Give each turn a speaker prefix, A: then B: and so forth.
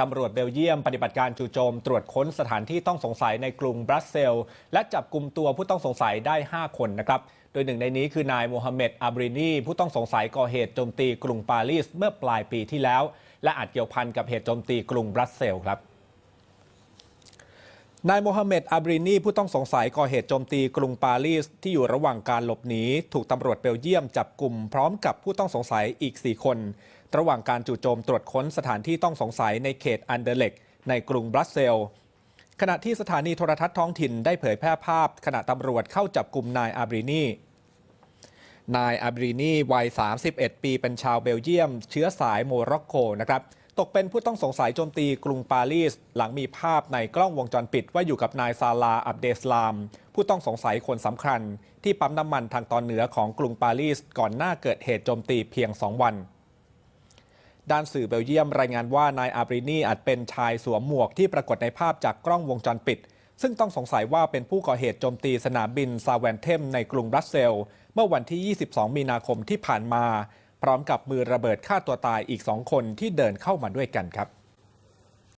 A: ตำรวจเบลเยียมปฏิบัติการจู่โจม ตรวจค้นสถานที่ต้องสงสัยในกรุงบรัสเซล และจับกลุ่มตัวผู้ต้องสงสัยได้ 5 คนนะครับโดยหนึ่งในนี้คือนายโมฮัมเหม็ดอับรินีผู้ต้องสงสัยก่อเหตุโจมตีกรุงปารีสเมื่อปลายปีที่แล้ว และอาจเกี่ยวพันกับเหตุโจมตีกรุงบรัสเซลครับ นายโมฮัมเหม็ดอับรินีผู้ต้องสงสัยก่อเหตุโจมตีกรุงปารีส ที่อยู่ระหว่างการหลบหนี ถูกตำรวจเบลเยียมจับกลุ่มพร้อมกับผู้ต้องสงสัยอีก 4 คน ระหว่างการจู่โจมตรวจค้นสถานที่ต้องสงสัยในเขตอันเดเล็กในกรุงบรัสเซล ขณะที่สถานีโทรทัศน์ท้องถิ่นได้เผยแพร่ภาพ ขณะตำรวจเข้าจับกลุ่มนายอับรินีนายอับรีนีวัย 31 ปีเป็นชาวเบลเยียม เชื้อสายโมร็อกโกนะครับ ตกเป็นผู้ต้องสงสัยโจมตีกรุงปารีส หลังมีภาพในกล้องวงจรปิดว่าอยู่กับนายซาลาอับเดสลาม ผู้ต้องสงสัยคนสำคัญ ที่ปั๊มน้ำมันทางตอนเหนือของกรุงปารีส ก่อนหน้าเกิดเหตุโจมตีเพียง 2 วัน ด้านสื่อเบลเยียมรายงานว่านายอาบรินีอาจเป็นชายสวมหมวกที่ปรากฏในภาพจากกล้องวงจรปิด ซึ่งต้องสงสัยว่าเป็นผู้ก่อเหตุโจมตีสนามบินซาแวนเทมในกรุงบรัสเซล เมื่อวันที่ 22 มีนาคมที่ผ่านมา พร้อมกับมือระเบิดฆ่าตัวตายอีกสองคนที่เดินเข้ามาด้วยกันครับ